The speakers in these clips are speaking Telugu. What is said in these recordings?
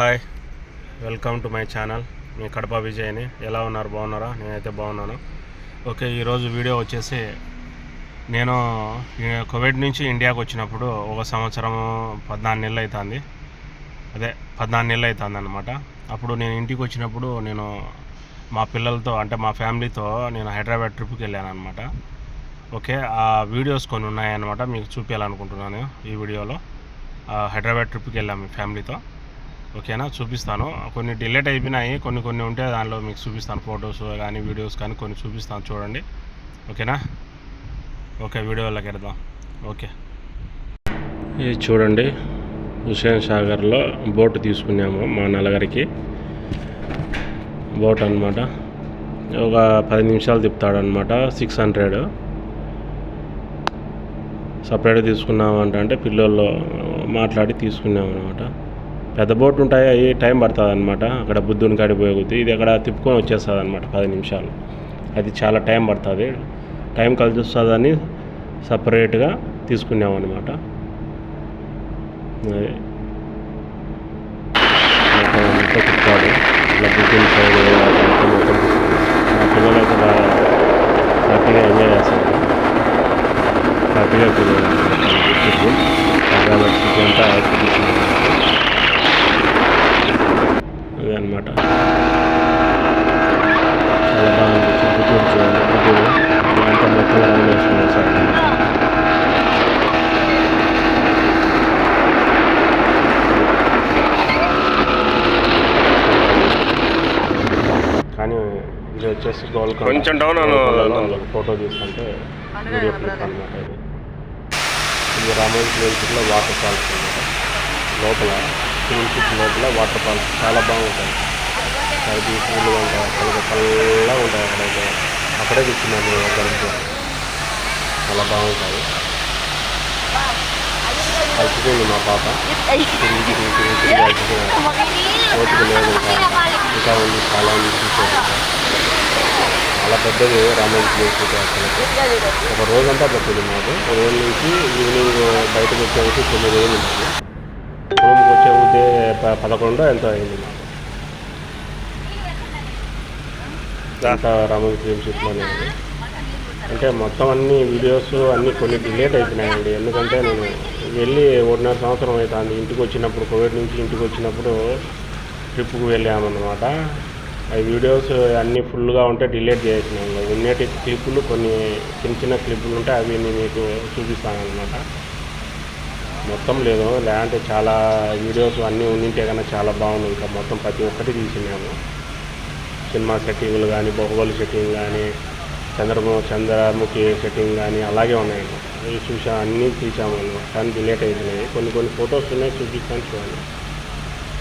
Hi welcome to my channel. మీ కడప విజయ్ని. ఎలా ఉన్నారు? బాగున్నారా? నేనైతే బాగున్నాను. ఓకే ఈరోజు వీడియో వచ్చేసి నేను కోవిడ్ నుంచి ఇండియాకి వచ్చినప్పుడు ఒక సంవత్సరం పద్నాలుగు నెలలు అవుతుంది అదే పద్నాలుగు నెలలు అవుతుంది అనమాట అప్పుడు నేను ఇంటికి వచ్చినప్పుడు నేను మా పిల్లలతో అంటే మా ఫ్యామిలీతో నేను హైదరాబాద్ ట్రిప్కి వెళ్ళాను అనమాట ఓకే ఆ వీడియోస్ కొన్ని ఉన్నాయన్నమాట. మీకు చూపించాలనుకుంటున్నాను ఈ వీడియోలో. ఆ హైదరాబాద్ ట్రిప్కి వెళ్ళాము మీ ఫ్యామిలీతో. ఓకేనా? చూపిస్తాను. కొన్ని డిలేట్ అయిపోయినాయి. కొన్ని కొన్ని ఉంటే దానిలో మీకు చూపిస్తాను. ఫొటోస్ కానీ వీడియోస్ కానీ కొన్ని చూపిస్తాను చూడండి. ఓకేనా? ఓకే వీడియోలోకి వెళ్దాం. ఓకే. ఇది చూడండి హుసేన్ సాగర్లో బోట్ తీసుకున్నాము మా నలుగురికి. బోట్ అనమాట ఒక పది నిమిషాలు తిప్పుతాడనమాట సిక్స్ హండ్రెడ్. సపరేట్ తీసుకున్నామంటే అంటే పిల్లల్లో మాట్లాడి తీసుకున్నాం అనమాట పెద్ద బోట్ ఉంటాయి అవి టైం పడుతుంది అనమాట అక్కడ బుద్ధుని కాడికి పోయి ఇది అక్కడ తిప్పుకొని వచ్చేస్తుంది అనమాట పది నిమిషాలు. అది చాలా టైం పడుతుంది. టైం కలిసి వస్తుందని సపరేట్గా తీసుకున్నాం అనమాట అది. తిప్పాడు ఇలా బుద్ధుని మొత్తం మా పిల్లలు అయితే బాగా హ్యాపీగా ఎంజాయ్ చేస్తారు. హ్యాపీగా అంతా అనమాట చాలా బాగా అనిపించింది. బుద్ధుడు చూడండి బుద్ధుడు ఇదంతా మొత్తం రౌండ్ వేసుకున్నాం సార్. కానీ ఇది వచ్చేసి గోల్డ్ కొంచెం అను- ఫోటో తీసుకుంటే వీడియో క్లిప్ అనమాట ఇది. ఇది రామోజీ వాటర్ ఫాల్స్ అనమాట లోపల ఫిలింసిటీ లోపల వాటర్ ఫాల్స్ చాలా బాగుంటాయి. చాలా బ్యూటిఫుల్గా ఉంటాయి. అసలు చల్లగా ఉంటాయి అక్కడైతే అక్కడే కూర్చున్నాము గడుపు చాలా బాగుంటాయి. కలిసిపోయింది మా పాప. తిరిగి తిరిగి తిరిగి తిరిగి కలిసిపోయింది లేదు ఇంకా ఇంకా ఉంది చాలా ఉంది చూసేది చాలా పెద్దది రామోజీ ఫిలింసిటీ అసలు ఒక రోజంతా పట్టింది మాకు. రోజు నుంచి ఈవినింగ్ బయటకు వచ్చేసి తొమ్మిది అయింది ఉంటుంది వచ్చే పదకొండు ఎంతో అయింది. మాకు అంతా రామోజీ అంటే మొత్తం అన్ని వీడియోస్ అన్నీ కొన్ని డిలేట్ అవుతున్నాయండి ఎందుకంటే నేను వెళ్ళి ఒకటిన్నర సంవత్సరం అవుతుంది. ఇంటికి వచ్చినప్పుడు కోవిడ్ నుంచి ఇంటికి వచ్చినప్పుడు ట్రిప్కి వెళ్ళామన్నమాట. ఆ వీడియోస్ అన్నీ ఫుల్గా ఉంటే డిలేట్ చేసినాను ఉండేటి క్లిప్పులు కొన్ని చిన్న చిన్న క్లిప్పులు ఉంటే అవి మీకు చూపిస్తాను అనమాట మొత్తం లేదు. లేదంటే చాలా వీడియోస్ అన్నీ ఉండింటే కన్నా చాలా బాగుంది. ఇంకా మొత్తం ప్రతి ఒక్కటి తీసినాము సినిమా సెట్టింగ్లు కానీ బాహుబలి సెట్టింగ్ కానీ చంద్రము చంద్రముఖి సెట్టింగ్ కానీ అలాగే ఉన్నాయి. అవి చూసా అన్నీ తీసాము కానీ డిలేట్ అయిపోయినాయి. కొన్ని కొన్ని ఫొటోస్ ఉన్నాయి చూపిస్తాను చూడండి.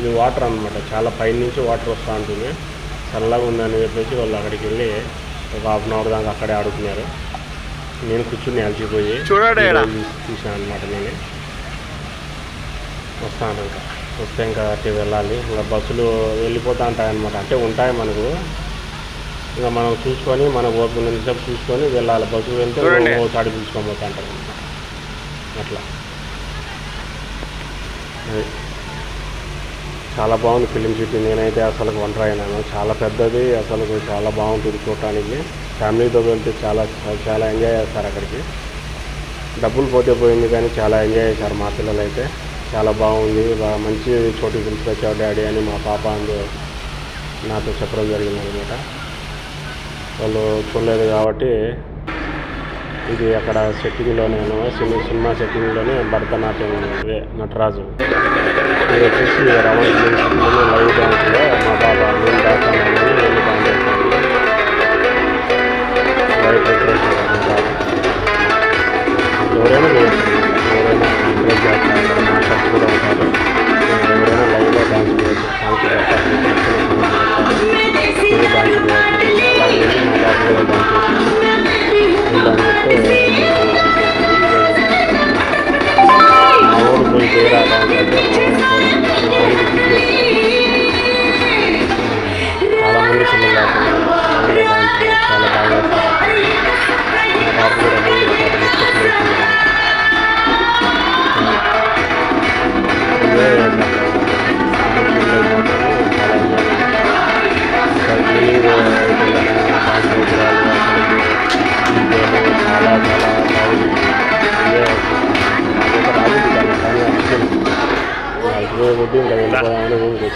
ఇది వాటర్ అన్నమాట. చాలా పైన నుంచి వాటర్ వస్తూ ఉంటుంది. చల్లగా ఉందని చెప్పేసి వాళ్ళు అక్కడికి వెళ్ళి ఒక హాఫ్ అన్ అవర్ దాకా అక్కడే ఆడుకున్నారు. నేను కూర్చుని అలసిపోయి. చూసాను అనమాట నేను. వస్తాను ఇంకా వస్తే ఇంకా అటు వెళ్ళాలి. ఇంకా బస్సులు వెళ్ళిపోతూ ఉంటాయి అనమాట అంటే ఉంటాయి మనకు. ఇంకా మనం చూసుకొని మన ఓపిక ఉన్నంతసేపు చూసుకొని వెళ్ళాలి. బస్సు వెళ్తే. ఓసారి చూసుకొని పోతా ఉంటారు అట్లా. చాలా బాగుంది ఫిలిం సిటీ. నేనైతే అసలు ఒంటరి అయినాను. చాలా పెద్దది. అసలు చాలా బాగుంటుంది చూడటానికి. ఫ్యామిలీతో వెళ్తే చాలా చాలా ఎంజాయ్ చేస్తారు అక్కడికి. డబ్బులు పోతే పోయింది కానీ చాలా ఎంజాయ్ చేశారు మా పిల్లలు అయితే చాలా బాగుంది. బాగా మంచి చోటుకి పిలిచికొచ్చావు డాడీ అని మా పాప అందు. నాతో చెప్పడం జరిగిందనమాట వాళ్ళు చూడలేదు కాబట్టి ఇది అక్కడ సెట్టింగ్లో నేను సినిమా సినిమా సెట్టింగ్లోనే భరతనాట్యం నటరాజు. ఇది వచ్చేసి రమణ లైవ్ డ్యాన్స్లో మా పాప కూడా డాన్స్ చేసింది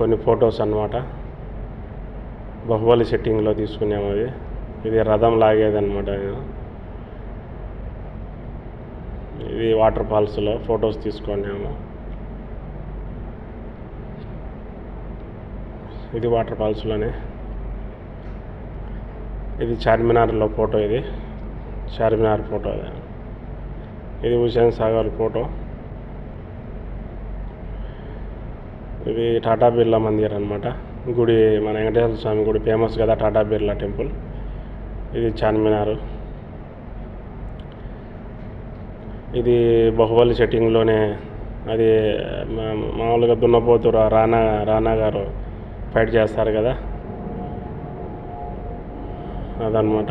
కొన్ని ఫొటోస్ అన్నమాట. బాహుబలి సెట్టింగ్లో తీసుకున్నాము అది ఇది రథం లాగేదన్నమాట ఇది. ఇది వాటర్ ఫాల్స్లో ఫొటోస్ తీసుకున్నాము. ఇది వాటర్ ఫాల్స్లోనే. ఇది చార్మినార్లో ఫోటో ఇది. చార్మినార్ ఫోటో ఇది ఇది హుసేన్ సాగర్ ఫోటో. ఇది టాటా బిర్లా మందిర్ అనమాట గుడి మన వెంకటేశ్వర స్వామి గుడి ఫేమస్ కదా టాటా బిర్లా టెంపుల్. ఇది చార్మినార్. ఇది బాహుబలి సెట్టింగ్లోనే అది మా- మామూలుగా దున్నపోతురా రానా రానా గారు ఫైట్ చేస్తారు కదా. అదనమాట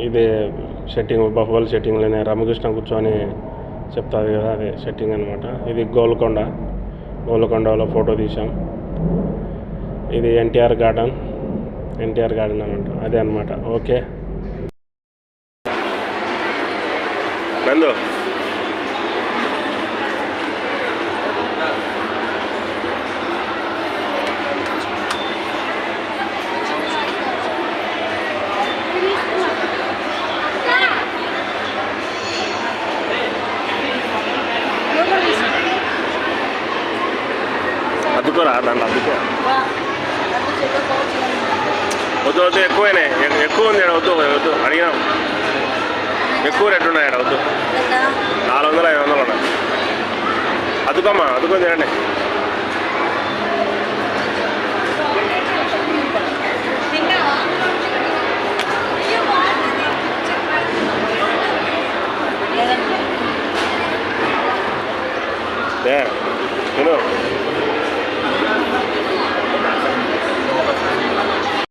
ఇది సెట్టింగ్ బహుబలి సెట్టింగ్లోనే రామకృష్ణ కూర్చొని చెప్తాది కదా అదే సెట్టింగ్ అనమాట ఇది గోల్కొండ. గోల్కొండలో ఫోటో తీసాం ఇది ఎన్టీఆర్ గార్డెన్. ఎన్టీఆర్ గార్డెన్ అనమాట అదే అనమాట ఓకే. నందు. దాంట్లో అద్దుకో వద్దు వద్దు ఎక్కువనే ఎక్కువ ఉంది ఈడ వద్దు వద్దు అడిగినాం ఎక్కువ రేటు ఉన్నాయి ఈడ వద్దు నాలుగు వందలు ఐదు వందలు ఉన్నాయి అదుకోమ్మా అదుకొని తినండి